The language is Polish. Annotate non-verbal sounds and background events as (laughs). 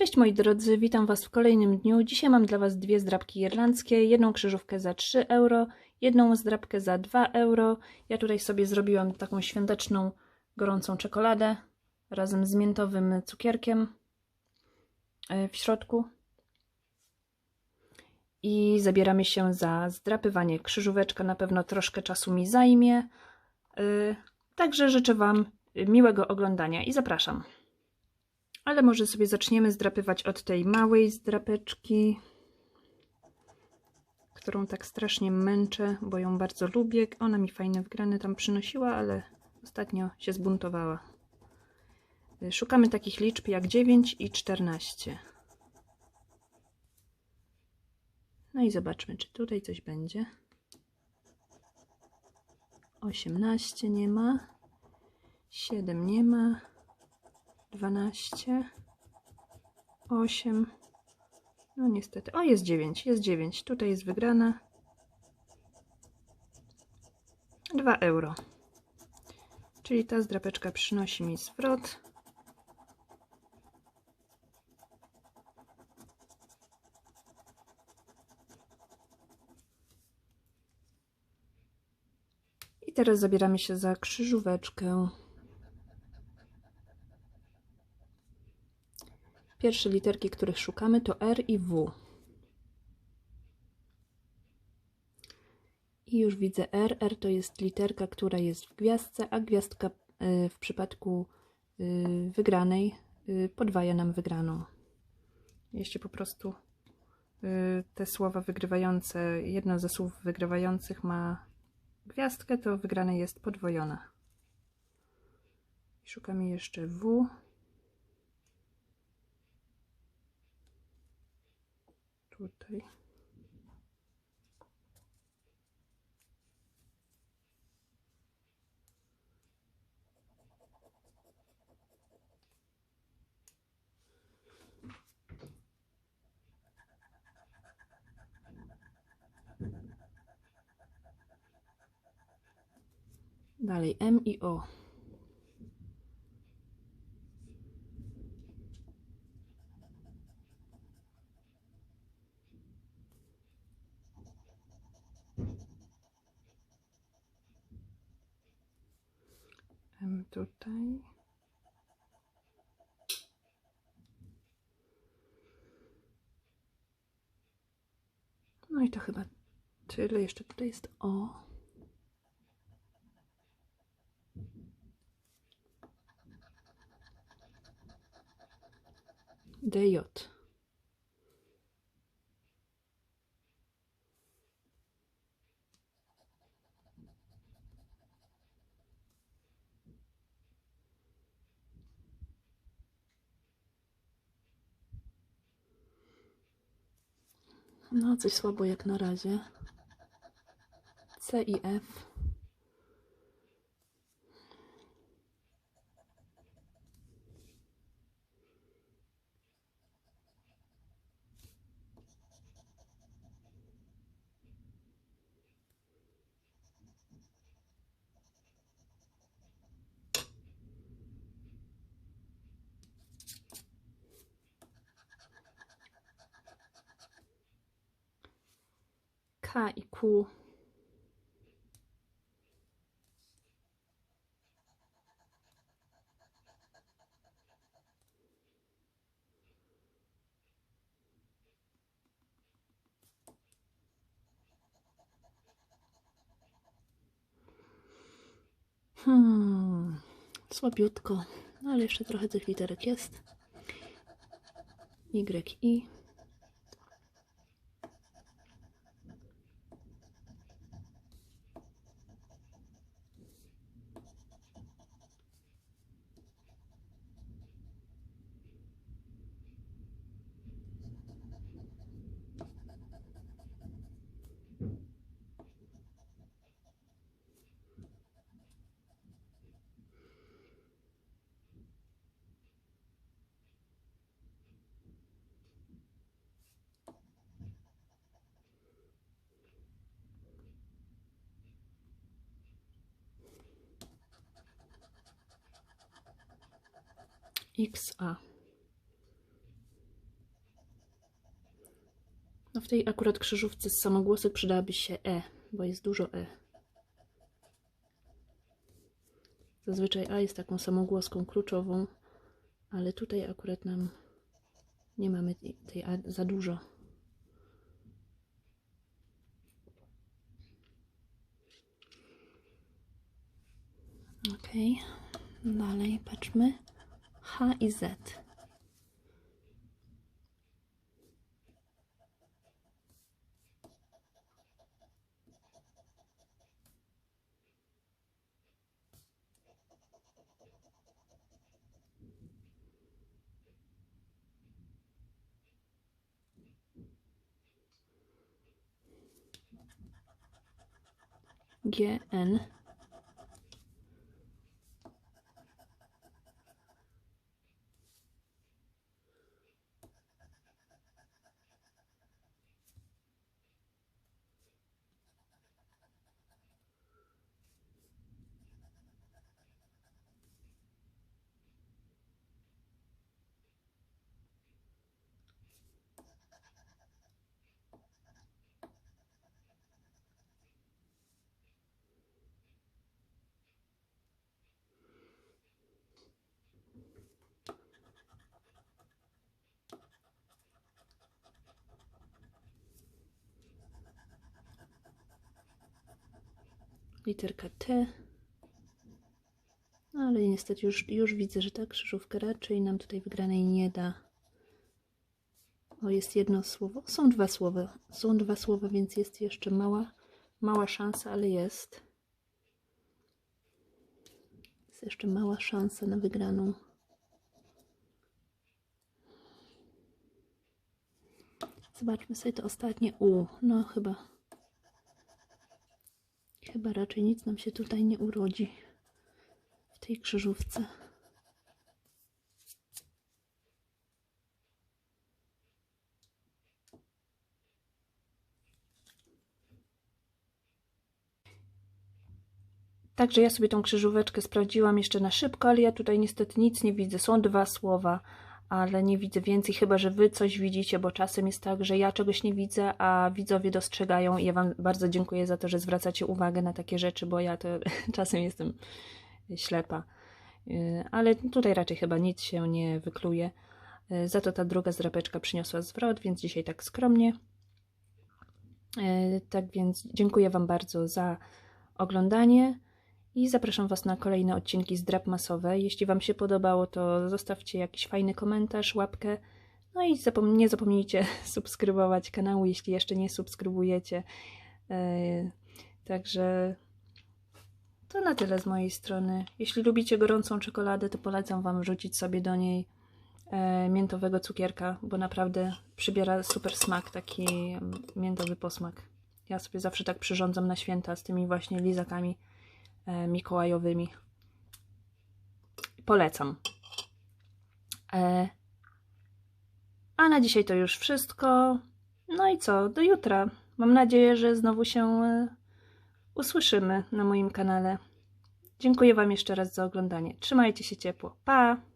Cześć moi drodzy, witam Was w kolejnym dniu. Dzisiaj mam dla Was dwie zdrabki irlandzkie, jedną krzyżówkę za 3 euro, jedną zdrabkę za 2 euro. Ja tutaj sobie zrobiłam taką świąteczną, gorącą czekoladę razem z miętowym cukierkiem e, w środku. I zabieramy się za zdrapywanie. Krzyżóweczka na pewno troszkę czasu mi zajmie. E, Także życzę Wam miłego oglądania i zapraszam. Ale może sobie zaczniemy zdrapywać od tej małej zdrapeczki, którą tak strasznie męczę, bo ją bardzo lubię. Ona mi fajne wgrany tam przynosiła, ale ostatnio się zbuntowała. Szukamy takich liczb jak 9 i 14. No i zobaczmy, czy tutaj coś będzie. 18 nie ma. 7 nie ma. 12, 8, no niestety, o jest 9, jest 9, tutaj jest wygrana, 2 euro, czyli ta zdrapeczka przynosi mi zwrot. I teraz zabieramy się za krzyżóweczkę. Pierwsze literki, których szukamy to R i W. I już widzę R. R to jest literka, która jest w gwiazdce, a gwiazdka y, w przypadku y, wygranej y, podwaja nam wygraną. Jeśli po prostu te słowa wygrywające, jedno ze słów wygrywających ma gwiazdkę, to wygrana jest podwojona. Szukamy jeszcze W. tutaj. Dalej M i O. Tutaj. No i to chyba tyle. Jeszcze tutaj jest O. DJ. No, coś słabo jak na razie. C i F. K i Q. Hmm, słabiutko, no ale jeszcze trochę tych literek jest. Y, I. XA. No w tej akurat krzyżówce z samogłosek przydałaby się E, bo jest dużo E. Zazwyczaj A jest taką samogłoską kluczową, ale tutaj akurat nam nie mamy tej- A za dużo. Ok, dalej patrzmy. H i Z. G, N. literka T. No ale niestety już, już widzę, że ta krzyżówka raczej nam tutaj wygranej nie da. O, jest jedno słowo. Są dwa słowa. Są dwa słowa, więc jest jeszcze mała, mała szansa, ale jest. Jest jeszcze mała szansa na wygraną. Zobaczmy sobie to ostatnie U. No chyba Chyba raczej nic nam się tutaj nie urodzi w tej krzyżówce. Także ja sobie tą krzyżóweczkę sprawdziłam jeszcze na szybko, ale ja tutaj niestety nic nie widzę. Są dwa słowa, ale nie widzę więcej, chyba że wy coś widzicie, bo czasem jest tak, że ja czegoś nie widzę, a widzowie dostrzegają i ja wam bardzo dziękuję za to, że zwracacie uwagę na takie rzeczy, bo ja to (laughs) czasem jestem ślepa. Yy, Ale tutaj raczej chyba nic się nie wykluje. Yy, Za to ta druga zdrapeczka przyniosła zwrot, więc dzisiaj tak skromnie. Yy, Tak więc dziękuję Wam bardzo za oglądanie i zapraszam Was na kolejne odcinki z drap masowe. Jeśli Wam się podobało, to zostawcie jakiś fajny komentarz, łapkę. No i zapom- nie zapomnijcie (laughs) subskrybować kanału, jeśli jeszcze nie subskrybujecie. Yy, Także to na tyle z mojej strony. Jeśli lubicie gorącą czekoladę, to polecam Wam wrzucić sobie do niej e, miętowego cukierka, bo naprawdę przybiera super smak, taki miętowy posmak. Ja sobie zawsze tak przyrządzam na święta z tymi właśnie lizakami mikołajowymi. Polecam. E, a na dzisiaj to już wszystko. No i co? Do jutra. Mam nadzieję, że znowu się e, usłyszymy na moim kanale. Dziękuję Wam jeszcze raz za oglądanie. Trzymajcie się ciepło. Pa!